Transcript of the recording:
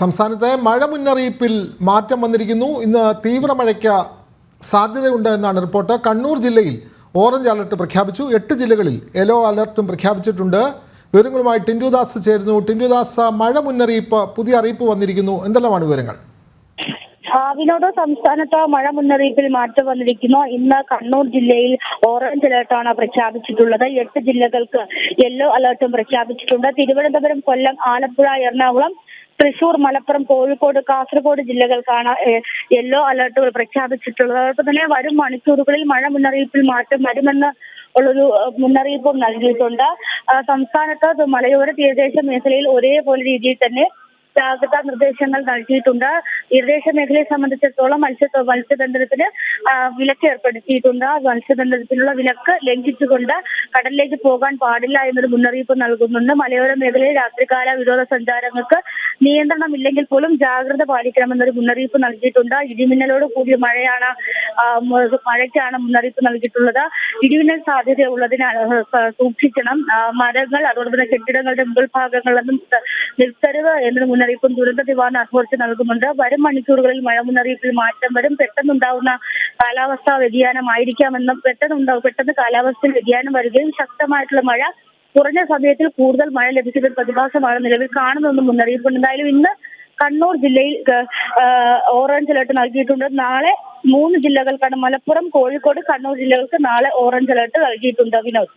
സംസ്ഥാനത്തെ മഴ മുന്നറിയിപ്പിൽ മാറ്റം വന്നിരിക്കുന്നു. ഇന്ന് തീവ്ര മഴയ്ക്ക് സാധ്യതയുണ്ട് എന്നാണ് റിപ്പോർട്ട്. കണ്ണൂർ ജില്ലയിൽ ഓറഞ്ച് അലർട്ട് പ്രഖ്യാപിച്ചു. എട്ട് ജില്ലകളിൽ യെല്ലോ അലർട്ടും പ്രഖ്യാപിച്ചിട്ടുണ്ട്. വിവരങ്ങളുമായി ടിൻഡുദാസ് ചേരുന്നു. ടിൻഡുദാസ് മഴ മുന്നറിയിപ്പ് പുതിയ അറിയിപ്പ് വന്നിരിക്കുന്നു. എന്തെല്ലാമാണ് വിവരങ്ങൾ? വിനോദ സംസ്ഥാനത്ത് മഴ മുന്നറിയിപ്പിൽ മാറ്റം വന്നിരിക്കുന്നു. ഇന്ന് കണ്ണൂർ ജില്ലയിൽ ഓറഞ്ച് അലർട്ടാണ് പ്രഖ്യാപിച്ചിട്ടുള്ളത്. എട്ട് ജില്ലകൾക്ക് യെല്ലോ അലർട്ടും പ്രഖ്യാപിച്ചിട്ടുണ്ട്. തിരുവനന്തപുരം കൊല്ലം ആലപ്പുഴ എറണാകുളം തൃശൂർ മലപ്പുറം കോഴിക്കോട് കാസർഗോഡ് ജില്ലകൾക്കാണ് യെല്ലോ അലർട്ടുകൾ പ്രഖ്യാപിച്ചിട്ടുള്ളത്. അതോടൊപ്പം തന്നെ വരും മണിക്കൂറുകളിൽ മഴ മുന്നറിയിപ്പിൽ മാറ്റം വരുമെന്ന് ഉള്ളൊരു മുന്നറിയിപ്പും നൽകിയിട്ടുണ്ട്. സംസ്ഥാനത്ത് മലയോര തീരദേശ മേഖലയിൽ ഒരേപോലെ രീതിയിൽ തന്നെ ജാഗ്രതാ നിർദ്ദേശങ്ങൾ നൽകിയിട്ടുണ്ട്. തീരദേശ മേഖലയെ സംബന്ധിച്ചിടത്തോളം മത്സ്യ മത്സ്യബന്ധനത്തിന് വിലക്ക് ഏർപ്പെടുത്തിയിട്ടുണ്ട്. മത്സ്യബന്ധനത്തിനുള്ള വിലക്ക് ലംഘിച്ചുകൊണ്ട് കടലിലേക്ക് പോകാൻ പാടില്ല എന്നൊരു മുന്നറിയിപ്പ് നൽകുന്നുണ്ട്. മലയോര മേഖലയിൽ രാത്രികാല വിനോദസഞ്ചാരങ്ങൾക്ക് നിയന്ത്രണമില്ലെങ്കിൽ പോലും ജാഗ്രത പാലിക്കണമെന്നൊരു മുന്നറിയിപ്പ് നൽകിയിട്ടുണ്ട്. ഇടിമിന്നലോട് കൂടിയ മഴയാണ് മഴയ്ക്കാണ് മുന്നറിയിപ്പ് നൽകിയിട്ടുള്ളത്. ഇടിമിന്നൽ സാധ്യത ഉള്ളതിനാൽ സൂക്ഷിക്കണം. മരങ്ങൾ അതോടൊപ്പം തന്നെ കെട്ടിടങ്ങളുടെ മുകൾ ഭാഗങ്ങളിലൊന്നും നിൽക്കരുത് എന്നൊരു മുന്നറിയിപ്പും ദുരന്ത നിവാരണ അതോറിറ്റി നൽകുന്നുണ്ട്. വരും മണിക്കൂറുകളിൽ മഴ മുന്നറിയിപ്പിൽ മാറ്റം വരും. പെട്ടെന്നുണ്ടാവുന്ന കാലാവസ്ഥാ വ്യതിയാനമായിരിക്കാമെന്നും പെട്ടെന്നുണ്ടാവും പെട്ടെന്ന് കാലാവസ്ഥയിൽ വ്യതിയാനം വരികയും ശക്തമായിട്ടുള്ള മഴ കുറഞ്ഞ സമയത്തിൽ കൂടുതൽ മഴ ലഭിക്കുന്ന പ്രതിഭാസമാണ് നിലവിൽ കാണുന്നതെന്നും മുന്നറിയിപ്പുണ്ട്. എന്തായാലും ഇന്ന് കണ്ണൂർ ജില്ലയിൽ ഓറഞ്ച് അലർട്ട് നൽകിയിട്ടുണ്ട്. നാളെ മൂന്ന് ജില്ലകൾക്കാണ് മലപ്പുറം കോഴിക്കോട് കണ്ണൂർ ജില്ലകൾക്ക് നാളെ ഓറഞ്ച് അലർട്ട് നൽകിയിട്ടുണ്ട് വിനോദ്.